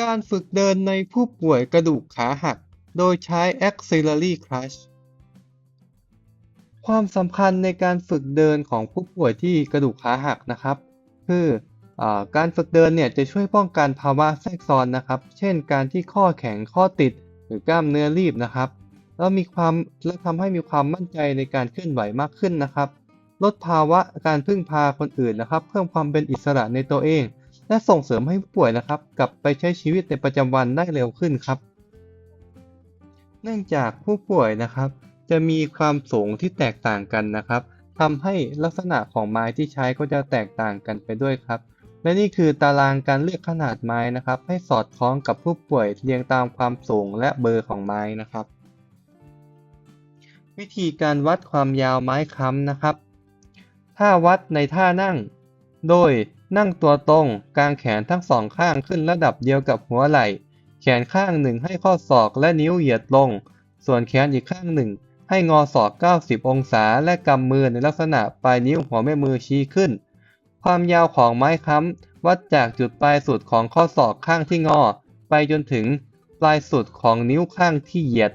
การฝึกเดินในผู้ป่วยกระดูกขาหัก โดยใช้ Axillary Crutch ความสำคัญในการฝึกเดินของผู้ป่วยที่กระดูกขาหักนะครับ คืออการฝึกเดินเนี่ยจะช่วยป้องกันภาวะแทรกซ้อนนะครับ เช่น การที่ข้อแข็งข้อติด หรือกล้ามเนื้อรีบนะครับ แล้วมีความและทำให้มีความมั่นใจในการเคลื่อนไหวมากขึ้นนะครับ ลดภาวะการพึ่งพาคนอื่นนะครับ เพิ่มความเป็นอิสระในตัวเอง และส่งเสริมให้ผู้ป่วยนะครับ กลับไปใช้ชีวิตในประจำวันได้เร็วขึ้นครับ เนื่องจากผู้ป่วยนะครับ จะมีความสูงที่แตกต่างกันนะครับทำให้ลักษณะของไม้ที่ใช้ก็จะแตกต่างกันไปด้วยครับ และนี่คือตารางการเลือกขนาดไม้นะครับ ให้สอดคล้องกับผู้ป่วยเรียงตามความสูงและเบอร์ของไม้นะครับ วิธีการวัดความยาวไม้ค้ำนะครับ ถ้าวัดในท่านั่ง โดย นั่งตัวตรงกางแขนทั้งสองข้างขึ้นระดับเดียวกับหัวไหล่ แขนข้างหนึ่งให้ข้อศอกและนิ้วเหยียดลง ส่วนแขนอีกข้างหนึ่ง ให้งอศอก 90 องศาและกำมือในลักษณะปลายนิ้วหัวแม่มือชี้ขึ้น ความยาวของไม้ค้ำวัดจากจุดปลายสุดของข้อศอกข้างที่งอ ไปจนถึงปลายสุดของนิ้วข้างที่เหยียด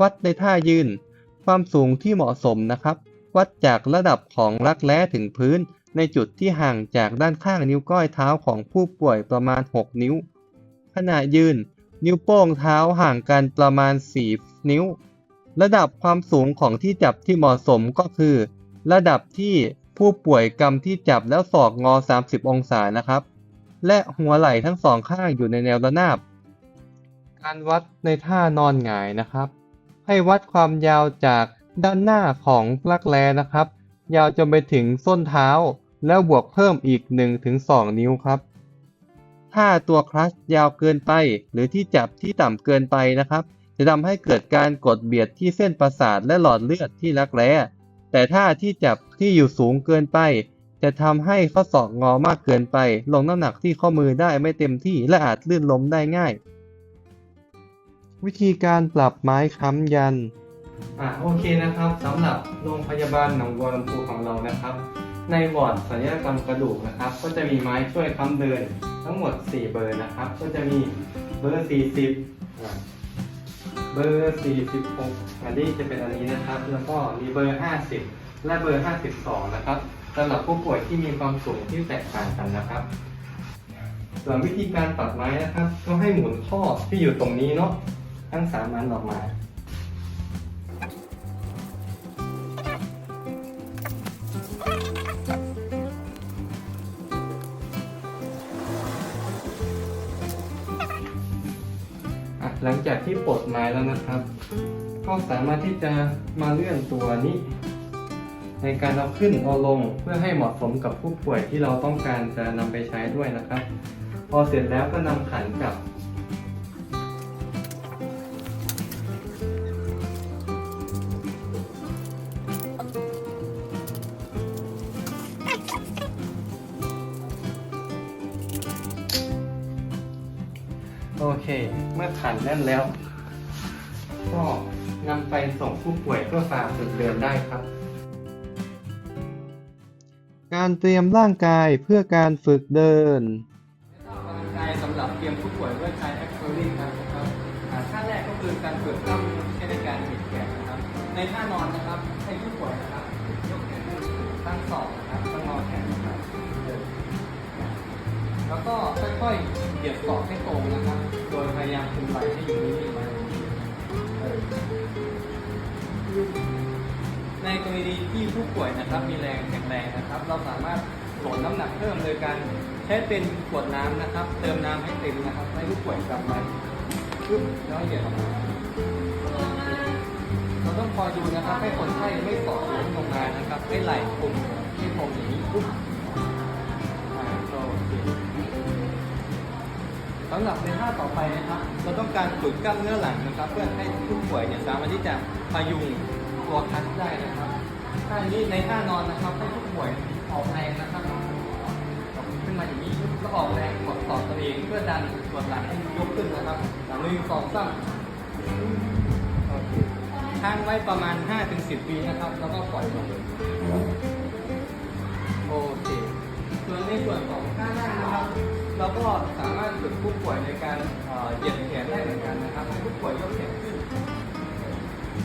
วัดในท่ายืน ความสูงที่เหมาะสมนะครับ วัดจากระดับของรักแร้ถึงพื้น ในจุดที่ห่างจากด้านข้างนิ้วก้อยเท้าของผู้ป่วยประมาณ 6 นิ้ว ขณะยืน นิ้วโป้งเท้าห่างกันประมาณ 4 นิ้ว ระดับความสูงของที่จับที่เหมาะสมก็คือ ระดับที่ผู้ป่วยกำที่จับแล้วศอกงอ 30 องศานะครับ และหัวไหล่ทั้งสองข้างอยู่ในแนวระนาบ การวัดในท่านอนหงายนะครับ ให้วัดความยาวจากด้านหน้าของรักแร้นะครับ ยาวจนไปถึงส้นเท้า แล้วบวกเพิ่มอีก 1-2 นิ้วครับ ถ้าตัวคลัชยาวเกินไป หรือที่จับที่ต่ำเกินไปนะครับ จะทำให้เกิดการกดเบียดที่เส้นประสาทและหลอดเลือดที่รักแร้แต่ถ้าที่จับที่อยู่สูงเกินไป จะทำให้ข้อศอกงอมากเกินไป ลงน้ำหนักที่ข้อมือได้ไม่เต็มที่และอาจลื่นล้มได้ง่าย วิธีการปรับไม้ค้ำยันอะโอเคนะครับสำหรับโรงพยาบาลหนองบัวลำพูของเรานะครับ ในวอร์ดศัลยกรรมกระดูกนะครับ ก็จะมีไม้ช่วยค้ำเดิน ทั้งหมด 4 เบอร์นะครับ ก็จะมีเบอร์ 40 เบอร์ 46 อันนี้จะเป็นอันนี้นะครับ แล้วก็มีเบอร์ 50 และเบอร์ 52 นะครับสำหรับผู้ป่วยที่มีความสูงที่แตกต่างกันนะครับส่วนวิธีการปรับไม้นะครับ ก็ให้หมุนข้อที่อยู่ตรงนี้เนาะทั้งสามอันออกมา หลังจากที่ปลดไม้แล้วนะครับ ก็สามารถที่จะมาเลื่อนตัวนี้ ในการเอาขึ้นเอาลงเพื่อให้เหมาะสมกับผู้ป่วยที่เราต้องการจะนำไปใช้ด้วยนะครับ พอเสร็จแล้วก็นำขันกลับ เค เมื่อขันแน่นแล้ว ก็นำไปส่งผู้ป่วยเพื่อฝากฝึกเดินได้ครับ การเตรียมร่างกายเพื่อการฝึกเดินออกกำลังกายสำหรับเตรียมผู้ป่วยด้วยใช้แอคเซอรี่นะครับอ่าท่าแรกก็คือการฝึกกล้ามเนื้อในการบิดแขนนะครับ ในท่านอนนะครับให้ผู้ป่วยนะครับยกแขนขึ้นตั้งศอกนะครับตั้งงอแขนนะครับเดินแล้วก็ค่อยๆเหยียดศอกให้ตรงนะครับ โดยพยายามคุมไหลให้อยู่นิ่งๆไว้ในกรณีที่ผู้ป่วยนะครับมีแรงแข็งแรงนะครับ เราสามารถโหลดน้ำหนักเพิ่มโดยการใช้เป็นขวดน้ำนะครับ เติมน้ำให้เต็มนะครับ ให้ผู้ป่วยกลับมาปึ๊บแล้วเหยียดออกมาเราต้องคอยดูนะครับให้คนไข้ไม่สอดล้ลงมานะครับให้ไหลคุมให้ผมอย่างนี้ปุ๊บ สำหรับในท่าต่อไปนะครับ เราต้องการฝึกกล้ามเนื้อหลังนะครับ เพื่อให้ผู้ป่วยเนี่ยสามารถที่จะพยุงตัวคัสได้นะครับท่านี้ในท่านอนนะครับให้ผู้ป่วยออกแรงนะครับขึ้นมาอย่างนี้แล้วออกแรงกดต่อตัวเองเพื่อดันส่วนหลังให้ยกขึ้นนะครับหลังหนึ่งสองสามโอเคค้างไว้ประมาณ 5-10วินะครับ แล้วก็ปล่อยลงโอเคส่วนในส่วนของท่านั่งนะครับ เราก็สามารถฝึกผู้ป่วยในการเหยียดแขนได้เหมือนกันนะครับให้ผู้ป่วยยกแขนขึ้น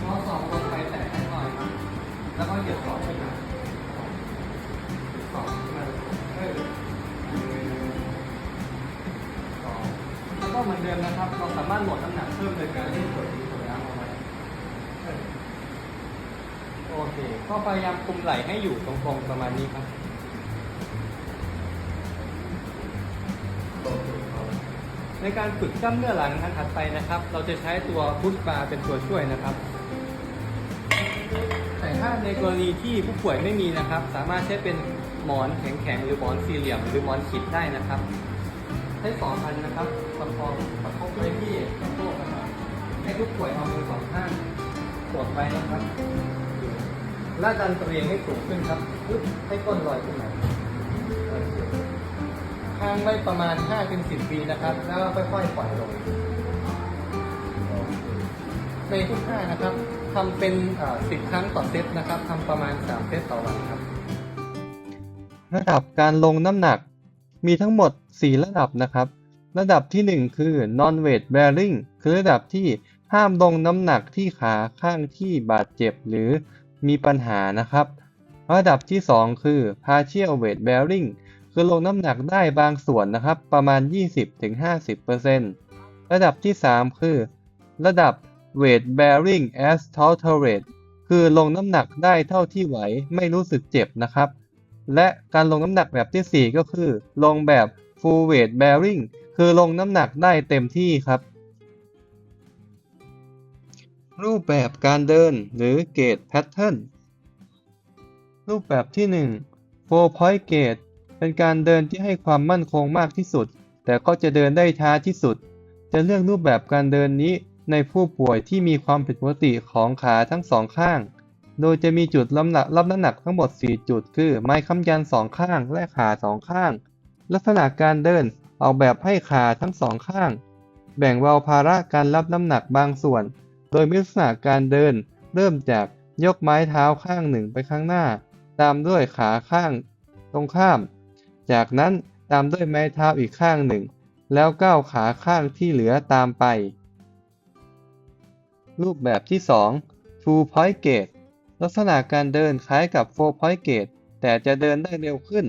งอศอกลงไปแตะให้หน่อยครับแล้วก็เหยียดศอขึ้นมาเหยียดศอกขึ้นมาเออสองแล้วก็เหมือนเดิมนะครับ เราสามารถลดน้ำหนักเพิ่มโดยการเล่นกดที่ตัวน้ำเอาไว้โอเค ก็พยายามคุมไหล่ให้อยู่ตรงๆประมาณนี้ครับ ในการฝึกกล้ามเนื้อหลังอันถัดไปนะครับ เราจะใช้ตัวพุชบาร์เป็นตัวช่วยนะครับ แต่ถ้าในกรณีที่ผู้ป่วยไม่มีนะครับ สามารถใช้เป็นหมอนแข็งๆหรือหมอนสี่เหลี่ยม หรือหมอนขีดได้นะครับใช้สองอันนะครับประคองประคบไว้ที่สะโพกนะครับให้ผู้ป่วยเอามือสองข้างกดไปนะครับและดันตัวเองให้สูงขึ้นครับให้ก้นลอยขึ้นมาางไว้ประมาณ5-10ปีนะครับ แล้วค่อยๆปล่อยลงในทุกท่านะครับทำเป็น10ครั้งต่อเซตนะครับทำประมาณ 3 เซตต่อวันครับ ระดับการลงน้ำหนักมีทั้งหมด 4 ระดับนะครับ ระดับที่ 1 คือ non weight bearing คือระดับที่ห้ามลงน้ำหนักที่ขาข้างที่บาดเจ็บหรือมีปัญหานะครับ ระดับที่ 2 คือ partial weight bearing คือลงน้ำหนักได้บางส่วนนะครับ ประมาณ 20-50%ระดับที่ 3 คือ ระดับ weight bearing as tolerate คือลงน้ำหนักได้เท่าที่ไหวไม่รู้สึกเจ็บนะครับ และการลงน้ำหนักแบบทีสี่4 ก็คือ ลงแบบ full weight bearing คือลงน้ำหนักได้เต็มที่ครับ รูปแบบการเดินหรือ gait pattern รูปแบบที่ 1 four point gait เป็นการเดินที่ให้ความมั่นคงมากที่สุด แต่ก็จะเดินได้ช้าที่สุด จะเลือกรูปแบบการเดินนี้ในผู้ป่วยที่มีความผิดปกติของขาทั้งสองข้าง โดยจะมีจุดรับน้ำหนักรับน้ำหนักทั้งหมด 4 จุด คือ ไม้ค้ำยันสองข้างและขาสองข้าง ลักษณะการเดินออกแบบให้ขาทั้งสองข้าง แบ่งเบาภาระการรับน้ำหนักบางส่วน โดยมีลักษณะการเดิน เริ่มจากยกไม้เท้าข้างหนึ่งไปข้างหน้า ตามด้วยขาข้าง ตรงข้าม จากนั้นตามด้วยไม้เท้าอีกข้างหนึ่ง แล้วก้าวขาข้างที่เหลือตามไป รูปแบบที่2 Full Point Gait ลักษณะการเดินคล้ายกับ Four Point Gait แต่จะเดินได้เร็วขึ้น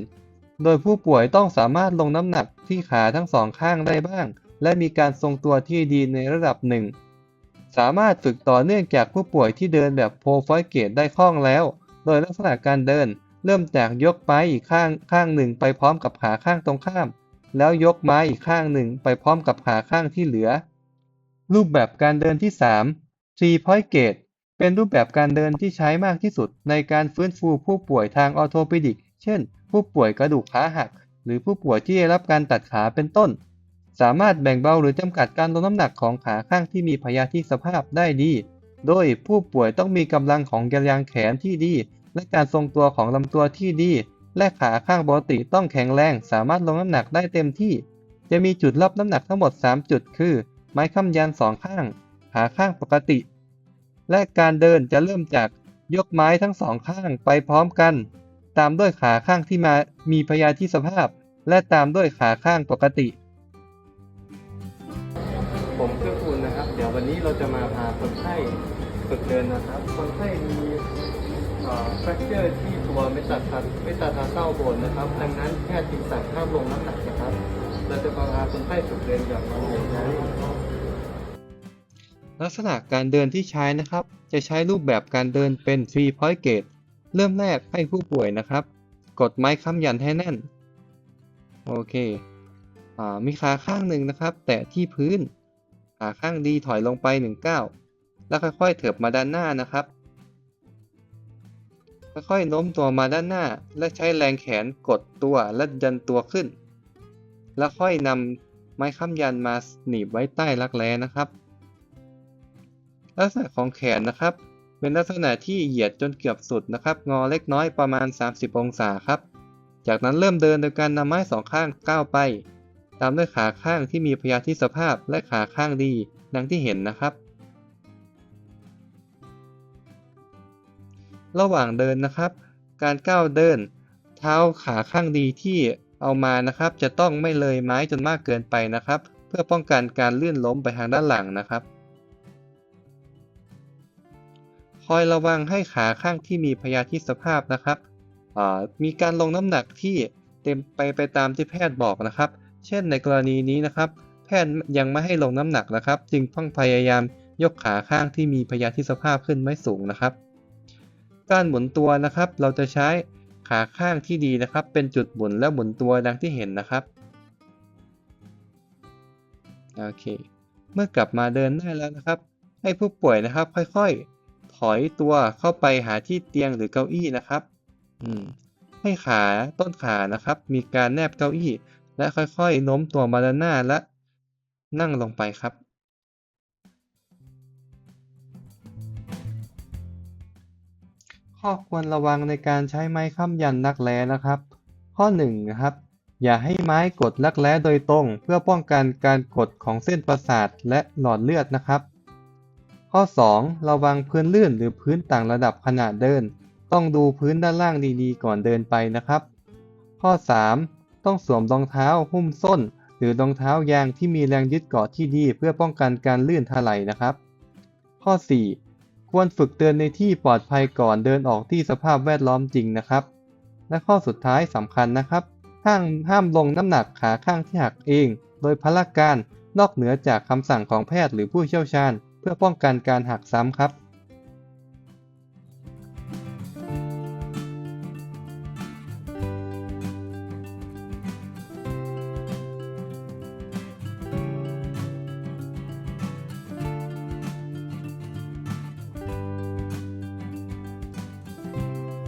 โดยผู้ป่วยต้องสามารถลงน้ำหนักที่ขาทั้งสองข้างได้บ้าง และมีการทรงตัวที่ดีในระดับหนึ่ง สามารถฝึกต่อเนื่องจากผู้ป่วยที่เดินแบบ Four Point Gait ได้คล่องแล้ว โดยลักษณะการเดิน เริ่มจากยกไม้อีกข้างข้างหนึ่งไปพร้อมกับขาข้างตรงข้าม แล้วยกไม้อีกข้างหนึ่งไปพร้อมกับขาข้างที่เหลือ รูปแบบการเดินที่ 3 Three Point Gait เป็นรูปแบบการเดินที่ใช้มากที่สุด ในการฟื้นฟูผู้ป่วยทางออโทปิดิก เช่น ผู้ป่วยกระดูกขาหัก หรือผู้ป่วยที่ได้รับการตัดขาเป็นต้น สามารถแบ่งเบาหรือจำกัดการลดน้ำหนักของขาข้างที่มีพยาธิสภาพได้ดี โดยผู้ป่วยต้องมีกำลังของกำลังแขนที่ดี และการทรงตัวของลำตัวที่ดี และขาข้างปกติต้องแข็งแรง สามารถลงน้ำหนักได้เต็มที่ จะมีจุดรับน้ำหนักทั้งหมด 3 จุด คือ ไม้ค้ำยันสองข้าง ขาข้างปกติ และการเดินจะเริ่มจากยกไม้ทั้งสองข้างไปพร้อมกัน ตามด้วยขาข้างที่มามีพยาธิสภาพ และตามด้วยขาข้างปกติ ผมเพื่อคุณนะครับ เดี๋ยววันนี้เราจะมาพาคนไข้ฝึกเดินนะครับ คนไข้มี แฟกเจอร์ที่ตัวเมตาทัสเมตาทาเซาบนนะครับ ดังนั้นแพทย์จึงสั่งห้ามลงน้ำหนักนะครับ เราจะพาคนไข้ฝึกเดินแบบเราอย่างนี้ลักษณะการเดินที่ใช้นะครับ จะใช้รูปแบบการเดินเป็น three point gait เริ่มแรกให้ผู้ป่วยนะครับ กดไม้ค้ำยันให้แน่น โอเคอ่ามีขาข้างหนึ่งนะครับ แตะที่พื้น ขาข้างดีถอยลงไปหนึ่งก้าวแล้วค่อยๆเถิบมาด้านหน้านะครับ ค่อยๆโน้มตัวมาด้านหน้า และใช้แรงแขนกดตัวและดันตัวขึ้น แล้วค่อยนำไม้ค้ำยันมาหนีบไว้ใต้รักแร้นะครับ ลักษณะของแขนนะครับ เป็นลักษณะที่เหยียดจนเกือบสุดนะครับ งอเล็กน้อยประมาณ 30 องศาครับ จากนั้นเริ่มเดินโดยการนำไม้สองข้างก้าวไป ตามด้วยขาข้างที่มีพยาธิสภาพและขาข้างดีดังที่เห็นนะครับ ระหว่างเดินนะครับ การก้าวเดิน เท้าขาข้างดีที่เอามานะครับ จะต้องไม่เลยไม้จนมากเกินไปนะครับ เพื่อป้องกันการลื่นล้มไปทางด้านหลังนะครับคอยระวังให้ขาข้างที่มีพยาธิสภาพนะครับมีการลงน้ำหนักที่เต็มไปไปตามที่แพทย์บอกนะครับ เช่นในกรณีนี้นะครับ แพทย์ยังไม่ให้ลงน้ำหนักนะครับ จึงต้องพยายามยกขาข้างที่มีพยาธิสภาพขึ้นไม่สูงนะครับ การหมุนตัวนะครับ เราจะใช้ขาข้างที่ดีนะครับ เป็นจุดหมุนและหมุนตัวดังที่เห็นนะครับโอเค เมื่อกลับมาเดินได้แล้วนะครับ ให้ผู้ป่วยนะครับ ค่อยๆ ถอยตัวเข้าไปหาที่เตียงหรือเก้าอี้นะครับอืมให้ขาต้นขานะครับ มีการแนบเก้าอี้ และค่อยๆโน้มตัวมาด้านหน้าและนั่งลงไปครับ ข้อควรระวังในการใช้ไม้ค้ำยันรักแร้นะครับ ข้อ1นงนะครับ อย่าให้ไม้กดรักแร้โดยตรง เพื่อป้องกันการกดของเส้นประสาทและหลอดเลือดนะครับ ข้อ 2 ระวังพื้นลื่นหรือพื้นต่างระดับขณะเดิน ต้องดูพื้นด้านล่างดีๆ ก่อนเดินไปนะครับ ข้อ 3 ต้องสวมรองเท้าหุ้มส้น หรือรองเท้ายางที่มีแรงยึดเกาะที่ดี เพื่อป้องกันการลื่นถลายนะครับ ข้อ 4 ควรฝึกเตือนในที่ปลอดภัยก่อนเดินออกที่สภาพแวดล้อมจริงนะครับ และข้อสุดท้ายสำคัญนะครับ ห้ามห้ามลงน้ำหนักขาข้างที่หักเอง โดยพละการนอกเหนือจากคำสั่งของแพทย์หรือผู้เชี่ยวชาญ เพื่อป้องกันการหักซ้ำครับ